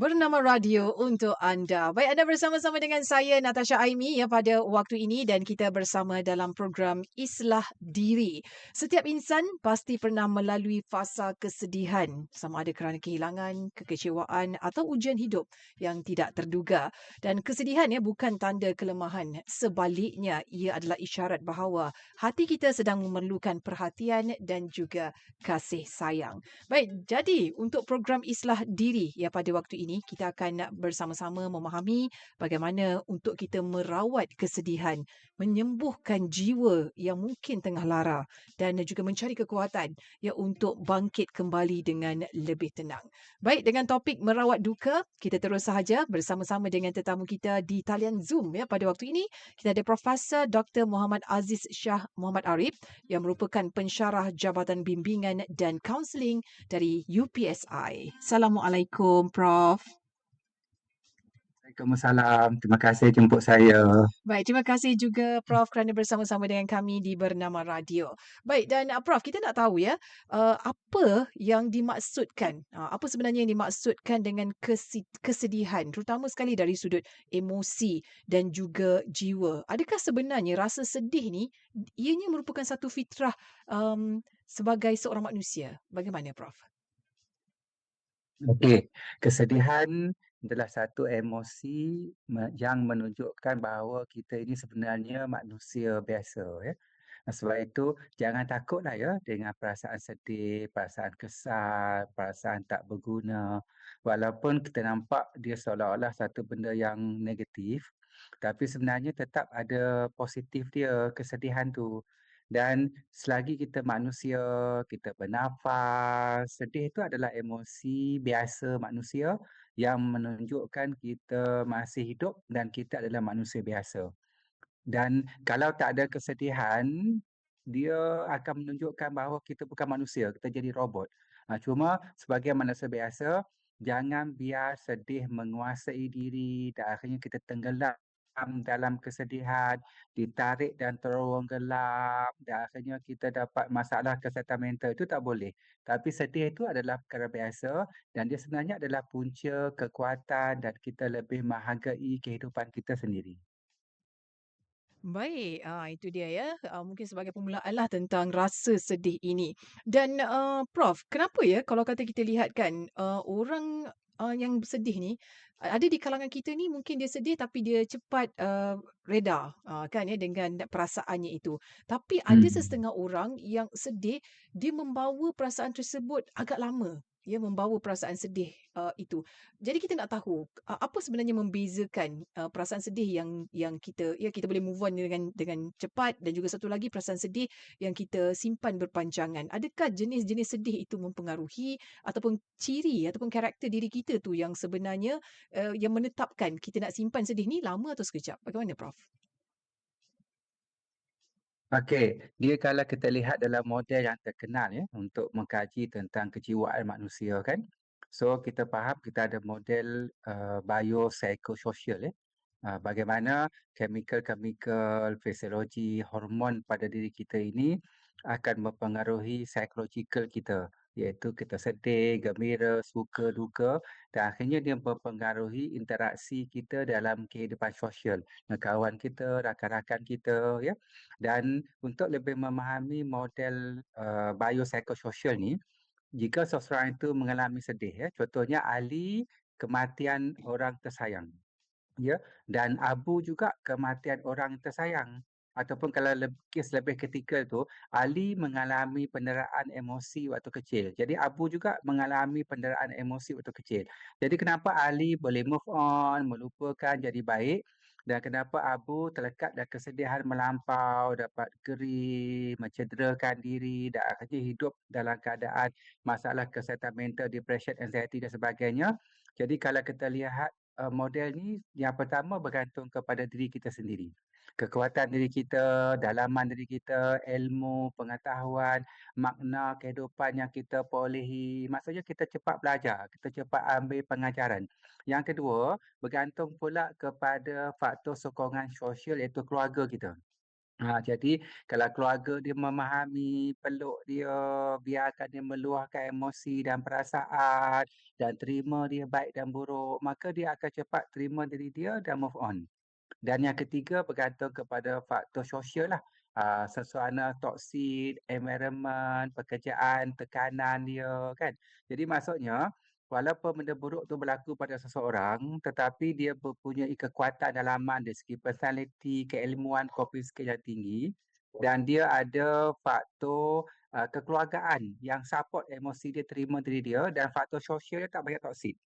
bernama radio untuk anda. Baik, anda bersama-sama dengan saya Natasha Aimi ya pada waktu ini dan kita bersama dalam program Islah Diri. Setiap insan pasti pernah melalui fasa kesedihan sama ada kerana kehilangan, kekecewaan atau ujian hidup yang tidak terduga. Dan kesedihan ya bukan tanda kelemahan. Sebaliknya, ia adalah isyarat bahawa hati kita sedang memerlukan perhatian dan juga kasih sayang. Baik, jadi untuk program Islah Diri ya pada waktu ini ini kita akan bersama-sama memahami bagaimana untuk kita merawat kesedihan, menyembuhkan jiwa yang mungkin tengah lara dan juga mencari kekuatan ya untuk bangkit kembali dengan lebih tenang. Baik dengan topik merawat duka, kita terus sahaja bersama-sama dengan tetamu kita di talian Zoom ya pada waktu ini. Kita ada Profesor Dr. Muhammad Aziz Shah Muhammad Arif yang merupakan pensyarah Jabatan Bimbingan dan Kaunseling dari UPSI. Assalamualaikum Prof. Waalaikumsalam. Terima kasih jemput saya. Baik, terima kasih juga Prof kerana bersama-sama dengan kami di Bernama Radio. Baik, dan uh, Prof, kita nak tahu ya, uh, apa yang dimaksudkan, uh, apa sebenarnya yang dimaksudkan dengan kesedihan, terutama sekali dari sudut emosi dan juga jiwa. Adakah sebenarnya rasa sedih ni, ianya merupakan satu fitrah um, sebagai seorang manusia? Bagaimana Prof? Okey, kesedihan adalah satu emosi yang menunjukkan bahawa kita ini sebenarnya manusia biasa ya. Sebab itu jangan takutlah ya dengan perasaan sedih, perasaan kesal, perasaan tak berguna. Walaupun kita nampak dia seolah-olah satu benda yang negatif, tapi sebenarnya tetap ada positif dia kesedihan tu. Dan selagi kita manusia, kita bernafas, sedih itu adalah emosi biasa manusia yang menunjukkan kita masih hidup dan kita adalah manusia biasa. Dan kalau tak ada kesedihan, dia akan menunjukkan bahawa kita bukan manusia, kita jadi robot. Ha, cuma sebagai manusia biasa, jangan biar sedih menguasai diri dan akhirnya kita tenggelam dalam kesedihan, ditarik dan terowong gelap dan akhirnya kita dapat masalah kesihatan mental itu tak boleh. Tapi sedih itu adalah perkara biasa dan dia sebenarnya adalah punca kekuatan dan kita lebih menghargai kehidupan kita sendiri. Baik, ah itu dia ya. Ah, mungkin sebagai permulaan lah tentang rasa sedih ini. Dan uh, Prof, kenapa ya kalau kata kita lihat kan uh, orang uh, yang sedih ni ada di kalangan kita ni mungkin dia sedih tapi dia cepat uh, reda uh, kan ya dengan perasaannya itu. Tapi ada Hmm. sesetengah orang yang sedih dia membawa perasaan tersebut agak lama ya membawa perasaan sedih uh, itu. Jadi kita nak tahu uh, apa sebenarnya membezakan uh, perasaan sedih yang yang kita ya kita boleh move on dengan dengan cepat dan juga satu lagi perasaan sedih yang kita simpan berpanjangan. Adakah jenis-jenis sedih itu mempengaruhi ataupun ciri ataupun karakter diri kita tu yang sebenarnya uh, yang menetapkan kita nak simpan sedih ni lama atau sekejap? Bagaimana Prof? Okey, dia kalau kita lihat dalam model yang terkenal ya untuk mengkaji tentang kejiwaan manusia kan. So kita faham kita ada model uh, biopsychosocial ya. Uh, bagaimana chemical-chemical, fisiologi, hormon pada diri kita ini akan mempengaruhi psychological kita iaitu kita sedih, gembira, suka, duka dan akhirnya dia mempengaruhi interaksi kita dalam kehidupan sosial kawan kita, rakan-rakan kita ya. Dan untuk lebih memahami model uh, biopsychosocial ni, jika seseorang itu mengalami sedih ya, contohnya ahli kematian orang tersayang ya dan abu juga kematian orang tersayang ataupun kalau lebih, kes lebih ketika tu Ali mengalami penderitaan emosi waktu kecil. Jadi Abu juga mengalami penderitaan emosi waktu kecil. Jadi kenapa Ali boleh move on, melupakan jadi baik dan kenapa Abu terlekat dalam kesedihan melampau, dapat geri, mencederakan diri dan akhirnya hidup dalam keadaan masalah kesihatan mental, depression, anxiety dan sebagainya. Jadi kalau kita lihat uh, model ni yang pertama bergantung kepada diri kita sendiri kekuatan diri kita, dalaman diri kita, ilmu, pengetahuan, makna kehidupan yang kita perolehi. Maksudnya kita cepat belajar, kita cepat ambil pengajaran. Yang kedua, bergantung pula kepada faktor sokongan sosial iaitu keluarga kita. Ha, jadi kalau keluarga dia memahami, peluk dia, biarkan dia meluahkan emosi dan perasaan dan terima dia baik dan buruk, maka dia akan cepat terima diri dia dan move on. Dan yang ketiga bergantung kepada faktor sosial lah. Ah, suasana toksik, environment, pekerjaan, tekanan dia kan. Jadi maksudnya, walaupun benda buruk tu berlaku pada seseorang, tetapi dia mempunyai kekuatan dalaman dari segi personality, keilmuan, coping skill yang tinggi dan dia ada faktor ah, kekeluargaan yang support emosi dia, terima diri dia dan faktor sosial dia tak banyak toksik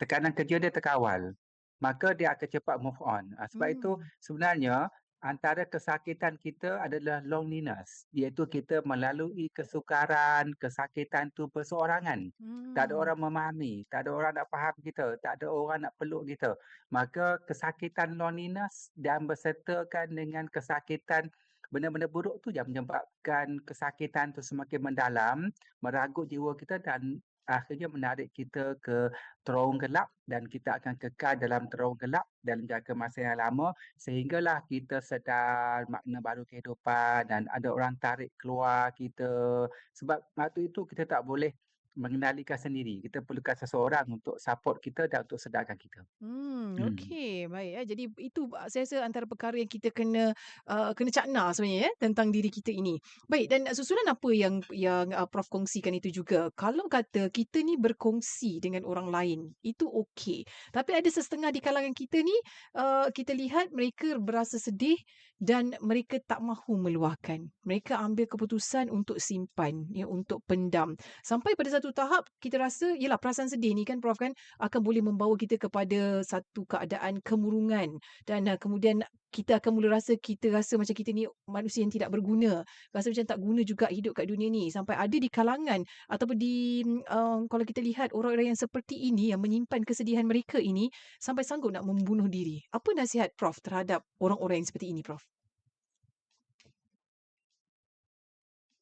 tekanan kerja dia terkawal, maka dia akan cepat move on. Ah, sebab itu Hmm. sebenarnya antara kesakitan kita adalah loneliness, iaitu kita melalui kesukaran, kesakitan tu berseorangan. Tak ada Hmm. orang memahami, tak ada orang nak faham kita, tak ada orang nak peluk kita. Maka kesakitan loneliness dan bersertakan dengan kesakitan benda-benda buruk tu yang menyebabkan kesakitan tu semakin mendalam, meragut jiwa kita dan akhirnya menarik kita ke terowong gelap dan kita akan kekal dalam terowong gelap dalam jangka masa yang lama sehinggalah kita sedar makna baru kehidupan dan ada orang tarik keluar kita. Sebab waktu itu kita tak boleh mengendalikan sendiri. Kita perlukan seseorang untuk support kita dan untuk sedarkan kita. Hmm, Hmm. okey, baik ya. Jadi itu saya rasa antara perkara yang kita kena uh, kena cakna sebenarnya ya tentang diri kita ini. Baik dan susulan apa yang yang uh, Prof kongsikan itu juga. Kalau kata kita ni berkongsi dengan orang lain, itu okey. Tapi ada setengah di kalangan kita ni uh, kita lihat mereka berasa sedih dan mereka tak mahu meluahkan. Mereka ambil keputusan untuk simpan, ya untuk pendam. Sampai pada satu tahap kita rasa yalah perasaan sedih ni kan Prof kan akan boleh membawa kita kepada satu keadaan kemurungan dan uh, kemudian kita akan mula rasa kita rasa macam kita ni manusia yang tidak berguna. Rasa macam tak guna juga hidup kat dunia ni. Sampai ada di kalangan ataupun di uh, kalau kita lihat orang-orang yang seperti ini yang menyimpan kesedihan mereka ini sampai sanggup nak membunuh diri. Apa nasihat Prof terhadap orang-orang yang seperti ini Prof?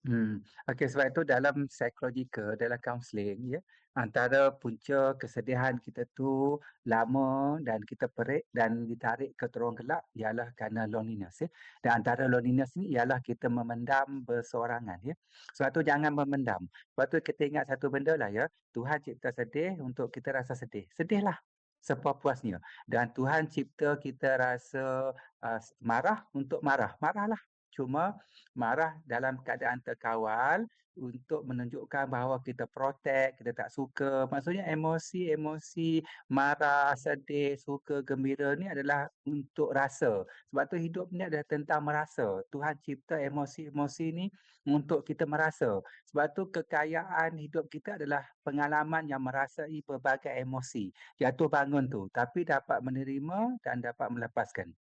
Hmm. Okey, sebab itu dalam psychological, dalam kaunseling ya, antara punca kesedihan kita tu lama dan kita perik dan ditarik ke terowong gelap ialah kerana loneliness ya. Dan antara loneliness ni ialah kita memendam bersorangan ya. Sebab tu jangan memendam. Sebab tu kita ingat satu benda lah ya, Tuhan cipta sedih untuk kita rasa sedih. Sedihlah sepuas-puasnya. Dan Tuhan cipta kita rasa uh, marah untuk marah. Marahlah. Cuma marah dalam keadaan terkawal untuk menunjukkan bahawa kita protect, kita tak suka. Maksudnya emosi-emosi marah, sedih, suka, gembira ni adalah untuk rasa. Sebab tu hidup ni adalah tentang merasa. Tuhan cipta emosi-emosi ni untuk kita merasa. Sebab tu kekayaan hidup kita adalah pengalaman yang merasai pelbagai emosi. Jatuh bangun tu, tapi dapat menerima dan dapat melepaskan.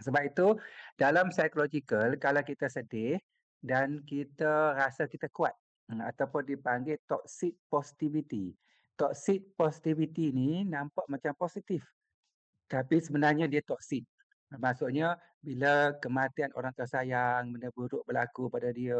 Sebab itu dalam psychological kalau kita sedih dan kita rasa kita kuat hmm, ataupun dipanggil toxic positivity. Toxic positivity ni nampak macam positif tapi sebenarnya dia toksik. Maksudnya bila kematian orang tersayang, benda buruk berlaku pada dia,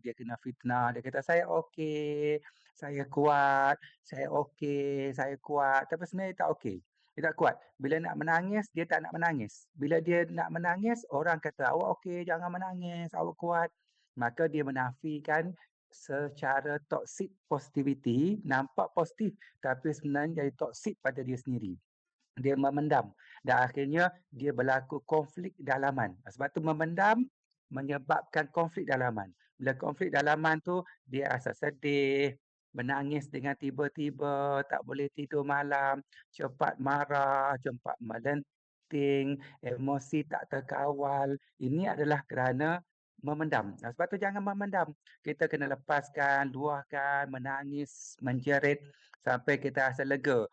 dia kena fitnah, dia kata saya okey, saya kuat, saya okey, saya kuat. Tapi sebenarnya tak okey. Dia tak kuat. Bila nak menangis, dia tak nak menangis. Bila dia nak menangis, orang kata awak okey, jangan menangis, awak kuat. Maka dia menafikan secara toxic positivity nampak positif tapi sebenarnya jadi toxic pada dia sendiri dia memendam dan akhirnya dia berlaku konflik dalaman. Sebab tu memendam menyebabkan konflik dalaman. Bila konflik dalaman tu dia rasa sedih, menangis dengan tiba-tiba, tak boleh tidur malam, cepat marah, cepat melenting, emosi tak terkawal. Ini adalah kerana memendam. Sebab tu jangan memendam. Kita kena lepaskan, luahkan, menangis, menjerit sampai kita rasa lega.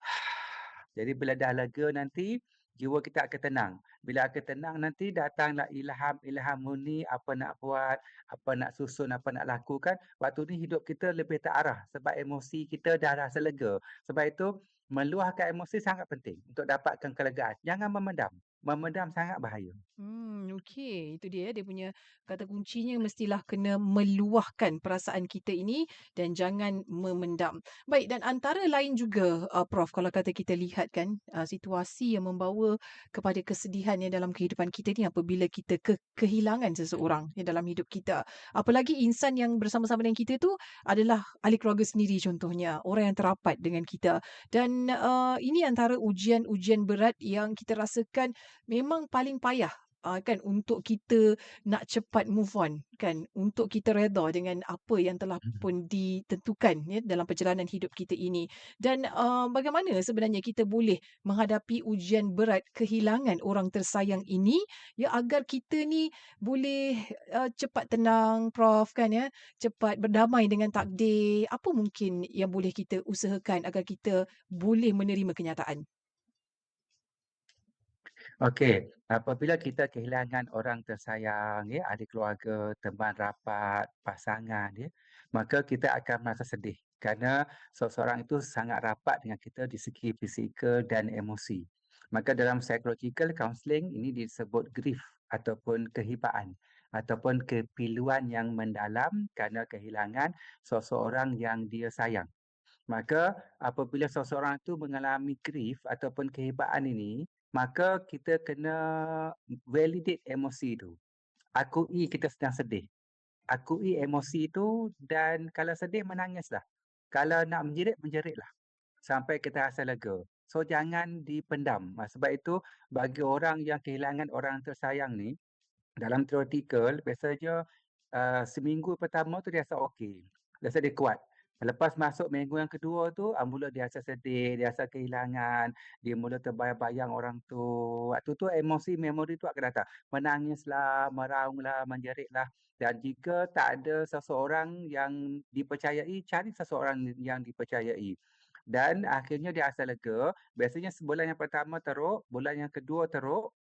Jadi bila dah lega nanti, jiwa kita akan tenang. Bila akan tenang nanti datanglah ilham-ilham murni apa nak buat, apa nak susun, apa nak lakukan. Waktu ni hidup kita lebih terarah sebab emosi kita dah rasa lega. Sebab itu meluahkan emosi sangat penting untuk dapatkan kelegaan. Jangan memendam. Memendam sangat bahaya. Hmm, okey. Itu dia, dia punya kata kuncinya mestilah kena meluahkan perasaan kita ini dan jangan memendam. Baik, dan antara lain juga, uh, Prof, kalau kata kita lihat kan, uh, situasi yang membawa kepada kesedihan ya dalam kehidupan kita ni apabila kita ke kehilangan seseorang ya dalam hidup kita. Apalagi insan yang bersama-sama dengan kita tu adalah ahli keluarga sendiri contohnya, orang yang terapat dengan kita. Dan, uh, ini antara ujian-ujian berat yang kita rasakan memang paling payah uh, kan untuk kita nak cepat move on kan untuk kita redha dengan apa yang telah Mhm. pun ditentukan ya dalam perjalanan hidup kita ini dan uh, bagaimana sebenarnya kita boleh menghadapi ujian berat kehilangan orang tersayang ini ya agar kita ni boleh uh, cepat tenang prof kan ya cepat berdamai dengan takdir apa mungkin yang boleh kita usahakan agar kita boleh menerima kenyataan Okey, apabila kita kehilangan orang tersayang, ya, ahli keluarga, teman rapat, pasangan, ya, maka kita akan merasa sedih kerana seseorang itu sangat rapat dengan kita di segi fizikal dan emosi. Maka dalam psychological counselling ini disebut grief ataupun kehibaan ataupun kepiluan yang mendalam kerana kehilangan seseorang yang dia sayang. Maka apabila seseorang itu mengalami grief ataupun kehibaan ini, maka kita kena validate emosi itu. Akui kita sedang sedih. Akui emosi itu dan kalau sedih menangislah. Kalau nak menjerit, menjeritlah sampai kita rasa lega. So jangan dipendam. Ah, Sebab itu bagi orang yang kehilangan orang tersayang ni, dalam teoretikal biasanya uh, seminggu pertama tu dia rasa okey. Dia rasa dia kuat. Lepas masuk minggu yang kedua tu, ah, mula dia rasa sedih, dia rasa kehilangan, dia mula terbayang-bayang orang tu. Waktu tu emosi, memori tu akan datang. Menangislah, meraunglah, menjeritlah. Dan jika tak ada seseorang yang dipercayai, cari seseorang yang dipercayai. Dan akhirnya dia rasa lega. Biasanya sebulan yang pertama teruk, bulan yang kedua teruk,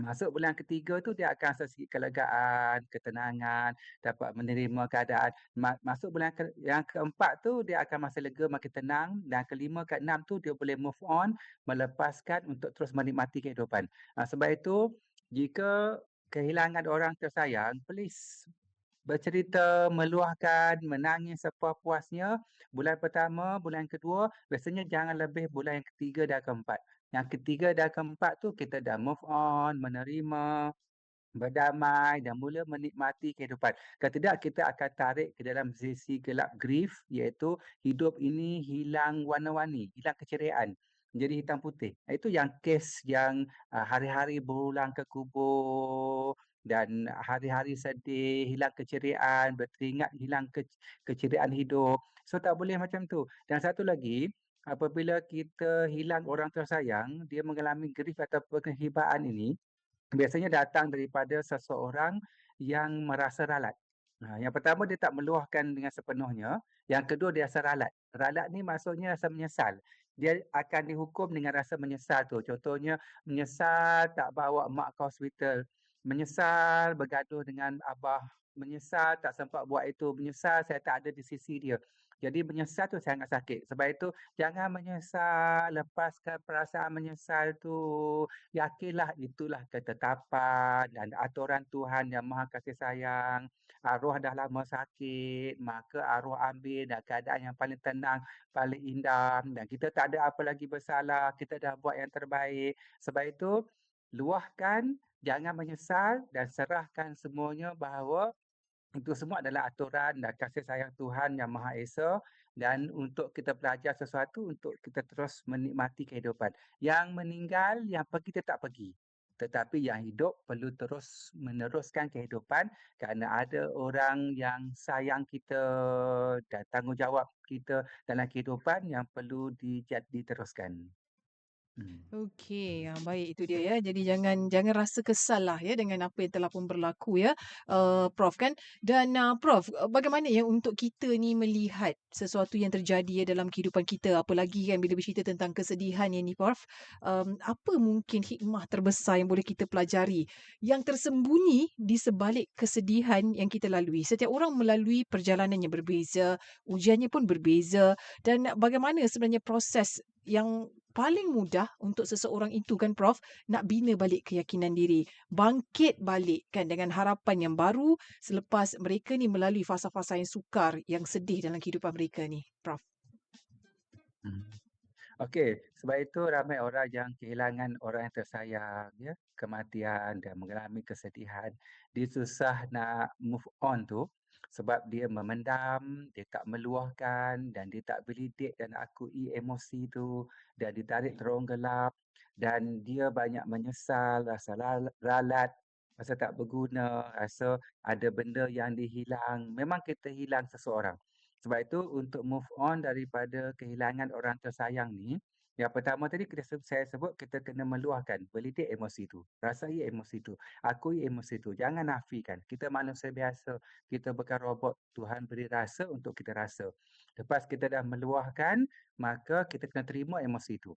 Masuk bulan ketiga tu dia akan rasa sikit kelegaan, ketenangan, dapat menerima keadaan. Ma masuk bulan ke yang keempat tu dia akan masa lega, makin tenang dan kelima, keenam tu dia boleh move on, melepaskan untuk terus menikmati kehidupan. Ah, sebab itu jika kehilangan orang tersayang, please bercerita, meluahkan, menangis sepuas-puasnya. Bulan pertama, bulan kedua, biasanya jangan lebih bulan yang ketiga dan keempat. Yang ketiga dan keempat tu kita dah move on, menerima, berdamai dan mula menikmati kehidupan. Kalau tidak, kita akan tarik ke dalam sisi gelap grief, iaitu hidup ini hilang warna-warni, hilang keceriaan. Jadi hitam putih. Itu yang kes yang uh, hari-hari berulang ke kubur dan hari-hari sedih, hilang keceriaan, berteringat hilang ke keceriaan hidup. So tak boleh macam tu. Dan satu lagi, apabila kita hilang orang tersayang, dia mengalami grief atau kehibaan ini, biasanya datang daripada seseorang yang merasa ralat. Ha, yang pertama dia tak meluahkan dengan sepenuhnya, yang kedua dia rasa ralat. Ralat ni maksudnya rasa menyesal. Dia akan dihukum dengan rasa menyesal tu. Contohnya menyesal tak bawa mak ke hospital, menyesal bergaduh dengan abah, menyesal tak sempat buat itu, menyesal saya tak ada di sisi dia. Jadi menyesal tu sangat sakit. Sebab itu jangan menyesal, lepaskan perasaan menyesal tu. Yakinlah itulah ketetapan dan aturan Tuhan yang Maha Kasih Sayang. Arwah dah lama sakit, maka arwah ambil dan keadaan yang paling tenang, paling indah dan kita tak ada apa lagi bersalah, kita dah buat yang terbaik. Sebab itu luahkan, jangan menyesal dan serahkan semuanya bahawa itu semua adalah aturan dan kasih sayang Tuhan Yang Maha Esa dan untuk kita belajar sesuatu untuk kita terus menikmati kehidupan. Yang meninggal, yang pergi tetap pergi. Tetapi yang hidup perlu terus meneruskan kehidupan kerana ada orang yang sayang kita dan tanggungjawab kita dalam kehidupan yang perlu diteruskan. Hmm. Okey, ah, baik itu dia ya. Jadi jangan jangan rasa kesal lah ya dengan apa yang telah pun berlaku ya, uh, Prof kan. Dan uh, Prof, uh, bagaimana ya untuk kita ni melihat sesuatu yang terjadi ya dalam kehidupan kita, apalagi kan bila bercerita tentang kesedihan yang ni Prof. Um, apa mungkin hikmah terbesar yang boleh kita pelajari yang tersembunyi di sebalik kesedihan yang kita lalui. Setiap orang melalui perjalanan yang berbeza, ujiannya pun berbeza dan bagaimana sebenarnya proses yang paling mudah untuk seseorang itu kan Prof nak bina balik keyakinan diri, bangkit balik kan dengan harapan yang baru selepas mereka ni melalui fasa-fasa yang sukar, yang sedih dalam kehidupan mereka ni, Prof. Hmm. Okey, sebab itu ramai orang yang kehilangan orang yang tersayang, ya, kematian dan mengalami kesedihan. Dia susah nak move on tu sebab dia memendam, dia tak meluahkan dan dia tak belidik dan akui emosi tu dan ditarik terowong gelap dan dia banyak menyesal, rasa ralat, rasa tak berguna, rasa ada benda yang dihilang. Memang kita hilang seseorang. Sebab itu untuk move on daripada kehilangan orang tersayang ni, yang pertama tadi kita saya sebut kita kena meluahkan, belidik emosi tu, rasai emosi tu, akui emosi tu, jangan nafikan. Kita manusia biasa, kita bukan robot. Tuhan beri rasa untuk kita rasa. Lepas kita dah meluahkan, maka kita kena terima emosi tu.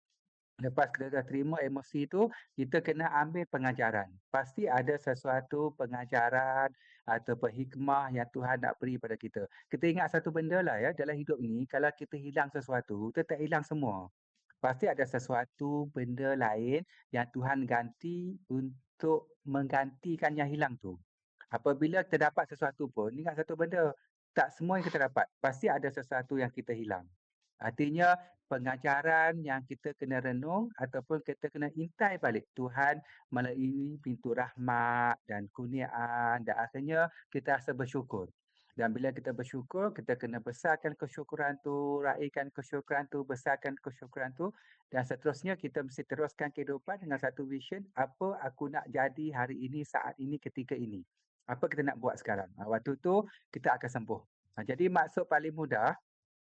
Lepas kita dah terima emosi tu, kita kena ambil pengajaran. Pasti ada sesuatu pengajaran ataupun hikmah yang Tuhan nak beri pada kita. Kita ingat satu benda lah ya, dalam hidup ni, kalau kita hilang sesuatu, kita tak hilang semua. Pasti ada sesuatu benda lain yang Tuhan ganti untuk menggantikan yang hilang tu. Apabila kita dapat sesuatu pun, ingat satu benda, tak semua yang kita dapat. Pasti ada sesuatu yang kita hilang. Artinya pengajaran yang kita kena renung ataupun kita kena intai balik Tuhan melalui pintu rahmat dan kurniaan dan akhirnya kita rasa bersyukur. Dan bila kita bersyukur, kita kena besarkan kesyukuran tu, raikan kesyukuran tu, besarkan kesyukuran tu dan seterusnya kita mesti teruskan kehidupan dengan satu vision apa aku nak jadi hari ini, saat ini, ketika ini. Apa kita nak buat sekarang. Ha, waktu tu kita akan sembuh. Ha, jadi maksud paling mudah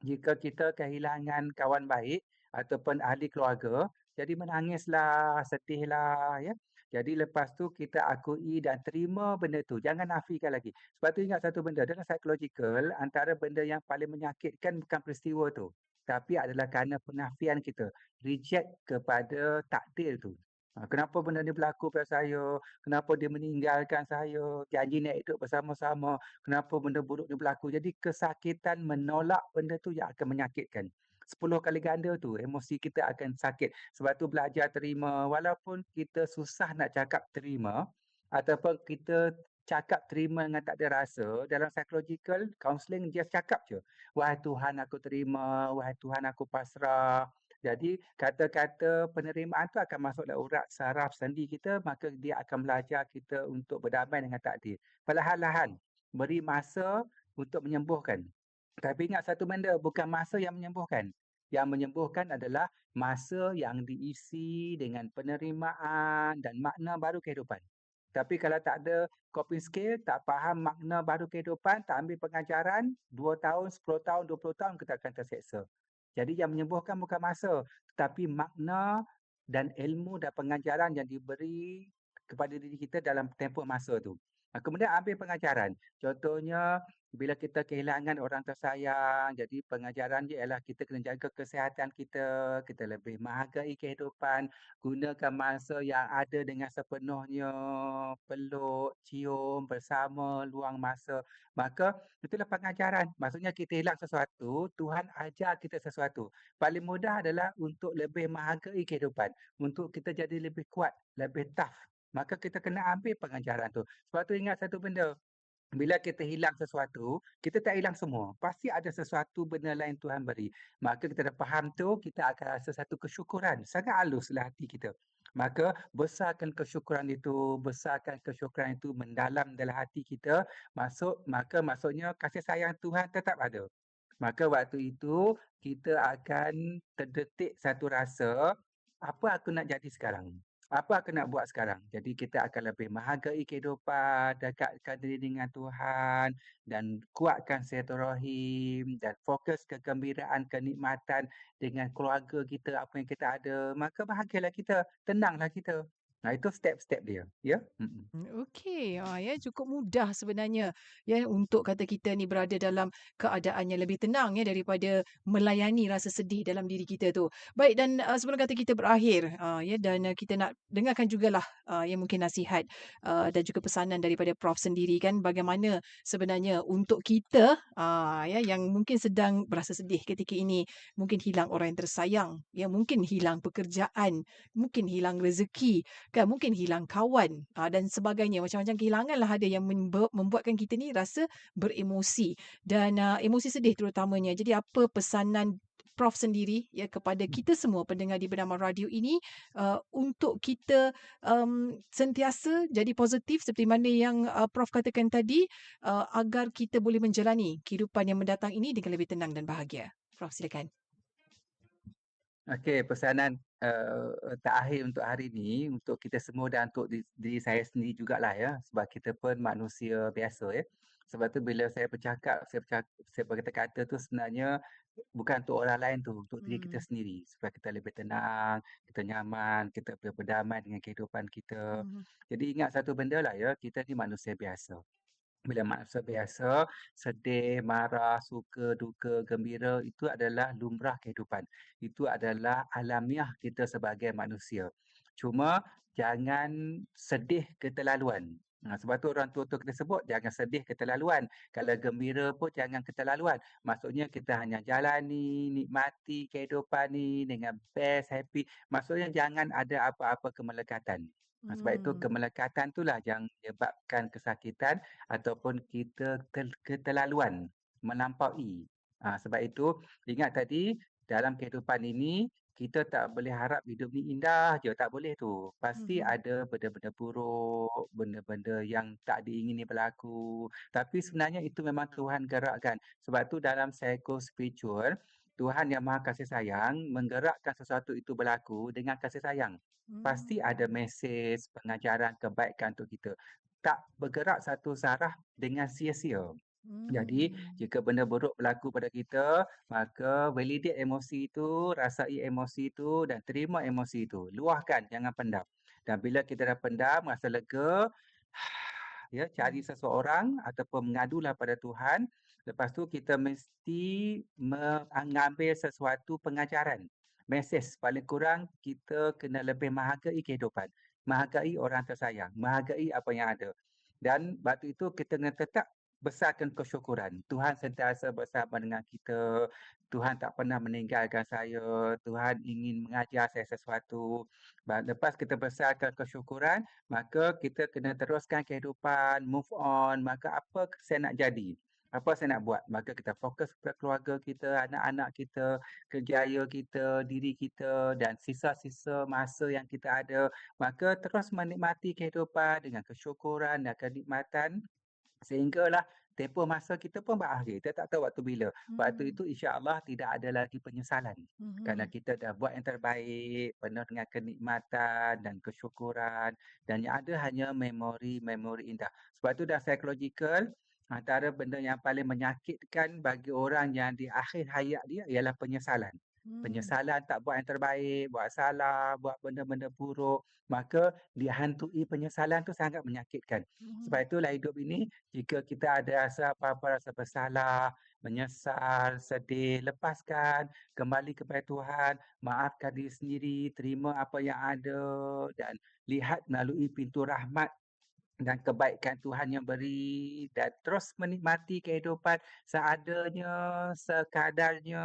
jika kita kehilangan kawan baik ataupun ahli keluarga, jadi menangislah, sedihlah ya. Jadi lepas tu kita akui dan terima benda tu. Jangan nafikan lagi. Sebab tu ingat satu benda, dalam psychological, antara benda yang paling menyakitkan bukan peristiwa tu. Tapi adalah kerana penafian kita. Reject kepada takdir tu. Ha, kenapa benda ni berlaku pada saya? Kenapa dia meninggalkan saya? Janji nak hidup bersama-sama. Kenapa benda buruk ni berlaku? Jadi kesakitan menolak benda tu yang akan menyakitkan. Sepuluh kali ganda tu emosi kita akan sakit. Sebab tu belajar terima. Walaupun kita susah nak cakap terima ataupun kita cakap terima dengan tak ada rasa, dalam psychological counselling dia cakap je. Wahai Tuhan aku terima, wahai Tuhan aku pasrah. Jadi kata-kata penerimaan tu akan masuk dalam urat saraf sendi kita maka dia akan belajar kita untuk berdamai dengan takdir. Perlahan-lahan beri masa untuk menyembuhkan. Tapi ingat satu benda, bukan masa yang menyembuhkan. Yang menyembuhkan adalah masa yang diisi dengan penerimaan dan makna baru kehidupan. Tapi kalau tak ada coping skill, tak faham makna baru kehidupan, tak ambil pengajaran, 2 tahun, 10 tahun, 20 tahun kita akan terseksa. Jadi yang menyembuhkan bukan masa, tetapi makna dan ilmu dan pengajaran yang diberi kepada diri kita dalam tempoh masa tu. Ha, kemudian ambil pengajaran. Contohnya bila kita kehilangan orang tersayang, jadi pengajaran dia ialah kita kena jaga kesihatan kita, kita lebih menghargai kehidupan, gunakan masa yang ada dengan sepenuhnya, peluk, cium bersama, luang masa. Maka itulah pengajaran. Maksudnya kita hilang sesuatu, Tuhan ajar kita sesuatu. Paling mudah adalah untuk lebih menghargai kehidupan, untuk kita jadi lebih kuat, lebih tough. Maka kita kena ambil pengajaran tu. Sebab tu ingat satu benda, bila kita hilang sesuatu, kita tak hilang semua. Pasti ada sesuatu benda lain Tuhan beri. Maka kita dah faham tu, kita akan rasa satu kesyukuran. Sangat haluslah hati kita. Maka besarkan kesyukuran itu, besarkan kesyukuran itu mendalam dalam hati kita. Masuk, maka maksudnya kasih sayang Tuhan tetap ada. Maka waktu itu kita akan terdetik satu rasa, apa aku nak jadi sekarang? Apa aku nak buat sekarang? Jadi kita akan lebih menghargai kehidupan, dekatkan diri dengan Tuhan dan kuatkan silaturahim dan fokus kegembiraan, kenikmatan dengan keluarga kita, apa yang kita ada. Maka bahagialah kita, tenanglah kita. Nah, itu step-step dia, ya. Hmm, okey. Ah, ya, cukup mudah sebenarnya ya untuk kata kita ni berada dalam keadaan yang lebih tenang ya daripada melayani rasa sedih dalam diri kita tu. Baik dan uh, sebelum kata kita berakhir uh, ya dan uh, kita nak dengarkan jugalah uh, ya mungkin nasihat uh, dan juga pesanan daripada Prof sendiri kan bagaimana sebenarnya untuk kita uh, ya yang mungkin sedang berasa sedih ketika ini mungkin hilang orang yang tersayang ya mungkin hilang pekerjaan mungkin hilang rezeki kan mungkin hilang kawan uh, dan sebagainya. Macam-macam kehilangan lah ada yang membu- membuatkan kita ni rasa beremosi. Dan uh, emosi sedih terutamanya. Jadi apa pesanan Prof sendiri ya kepada kita semua pendengar di bernama radio ini uh, untuk kita um, sentiasa jadi positif seperti mana yang uh, Prof katakan tadi uh, agar kita boleh menjalani kehidupan yang mendatang ini dengan lebih tenang dan bahagia. Prof silakan. Okey, pesanan uh, terakhir untuk hari ini untuk kita semua dan untuk diri, diri saya sendiri jugalah ya sebab kita pun manusia biasa ya. Sebab tu bila saya bercakap, saya bercakap, saya berkata-kata tu sebenarnya bukan untuk orang lain tu, untuk diri kita Hmm. sendiri supaya kita lebih tenang, kita nyaman, kita boleh berdamai dengan kehidupan kita. Mhm. Jadi ingat satu benda lah ya, kita ni manusia biasa. Bila manusia biasa, sedih, marah, suka, duka, gembira, itu adalah lumrah kehidupan. Itu adalah alamiah kita sebagai manusia. Cuma jangan sedih keterlaluan. Ha, sebab tu orang tua-tua kita sebut jangan sedih keterlaluan. Kalau gembira pun jangan keterlaluan. Maksudnya kita hanya jalani, nikmati kehidupan ni dengan best, happy. Maksudnya jangan ada apa-apa kemelekatan. Ha, sebab itu Hmm. kemelekatan itulah yang menyebabkan kesakitan ataupun kita kel- keterlaluan melampaui. Ha, sebab itu ingat tadi dalam kehidupan ini kita tak boleh harap hidup ni indah je, tak boleh tu. Pasti Mhm. ada benda-benda buruk, benda-benda yang tak diingini berlaku. Tapi sebenarnya itu memang Tuhan gerakkan. Sebab tu dalam psycho spiritual, Tuhan yang Maha Kasih Sayang menggerakkan sesuatu itu berlaku dengan kasih sayang. Pasti ada Hmm. mesej, pengajaran kebaikan untuk kita. Tak bergerak satu zarah dengan sia-sia. Jadi, Hmm. jika benda buruk berlaku pada kita, maka validate emosi itu, rasai emosi itu dan terima emosi itu. Luahkan, jangan pendam. Dan bila kita dah pendam, rasa lega, ya, cari Hmm. seseorang ataupun mengadulah pada Tuhan. Lepas tu kita mesti mengambil sesuatu pengajaran. Mesej paling kurang kita kena lebih menghargai kehidupan. Menghargai orang tersayang. Menghargai apa yang ada. Dan waktu itu kita kena tetap besarkan kesyukuran. Tuhan sentiasa bersama dengan kita. Tuhan tak pernah meninggalkan saya. Tuhan ingin mengajar saya sesuatu. Lepas kita besarkan kesyukuran, maka kita kena teruskan kehidupan, move on. Maka apa saya nak jadi? Apa saya nak buat? Maka kita fokus kepada keluarga kita, anak-anak kita, kerjaya kita, diri kita dan sisa-sisa masa yang kita ada. Maka terus menikmati kehidupan dengan kesyukuran dan kenikmatan Sehinggalah tempoh masa kita pun berakhir. Kita tak tahu waktu bila. Waktu Hmm. itu insya-Allah tidak ada lagi penyesalan. Kerana Mhm. kita dah buat yang terbaik, penuh dengan kenikmatan dan kesyukuran dan yang ada hanya memori-memori indah. Sebab itu dah psychological, antara benda yang paling menyakitkan bagi orang yang di akhir hayat dia ialah penyesalan. Hmm. Penyesalan tak buat yang terbaik, buat salah, buat benda-benda buruk, maka dihantui penyesalan tu sangat menyakitkan. Sebab Mhm. itulah hidup ini jika kita ada rasa apa-apa rasa bersalah, menyesal, sedih, lepaskan, kembali kepada Tuhan, maafkan diri sendiri, terima apa yang ada dan lihat melalui pintu rahmat dan kebaikan Tuhan yang beri dan terus menikmati kehidupan seadanya, sekadarnya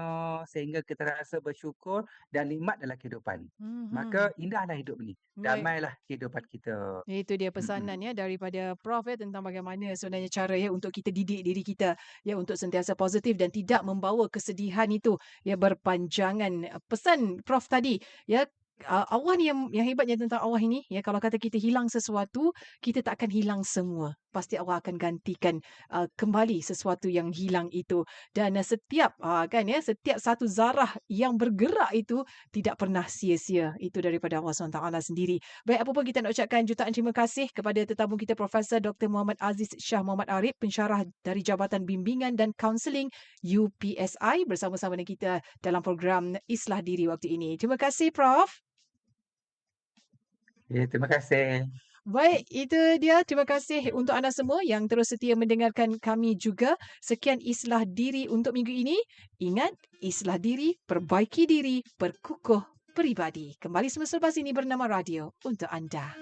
sehingga kita rasa bersyukur dan nikmat dalam kehidupan. Maka Mhm. indahlah hidup ini. Baik. Damailah kehidupan kita. Itu dia pesanan ya daripada Prof ya tentang bagaimana sebenarnya cara ya untuk kita didik diri kita ya untuk sentiasa positif dan tidak membawa kesedihan itu ya berpanjangan. Pesan Prof tadi ya uh, Allah ni yang yang hebatnya tentang Allah ini ya kalau kata kita hilang sesuatu kita tak akan hilang semua. Pasti Allah akan gantikan uh, kembali sesuatu yang hilang itu dan uh, setiap uh, kan ya setiap satu zarah yang bergerak itu tidak pernah sia-sia. Itu daripada Allah SWT sendiri. Baik, apa pun kita nak ucapkan jutaan terima kasih kepada tetamu kita Profesor Dr. Muhammad Aziz Shah Muhammad Arif, pensyarah dari Jabatan Bimbingan dan Kaunseling UPSI bersama-sama dengan kita dalam program Islah Diri waktu ini. Terima kasih Prof. Ya, terima kasih. Baik, itu dia. Terima kasih untuk anda semua yang terus setia mendengarkan kami juga. Sekian Islah Diri untuk minggu ini. Ingat, Islah Diri, perbaiki diri, perkukuh peribadi. Kembali semasa lepas ini bernama radio untuk anda.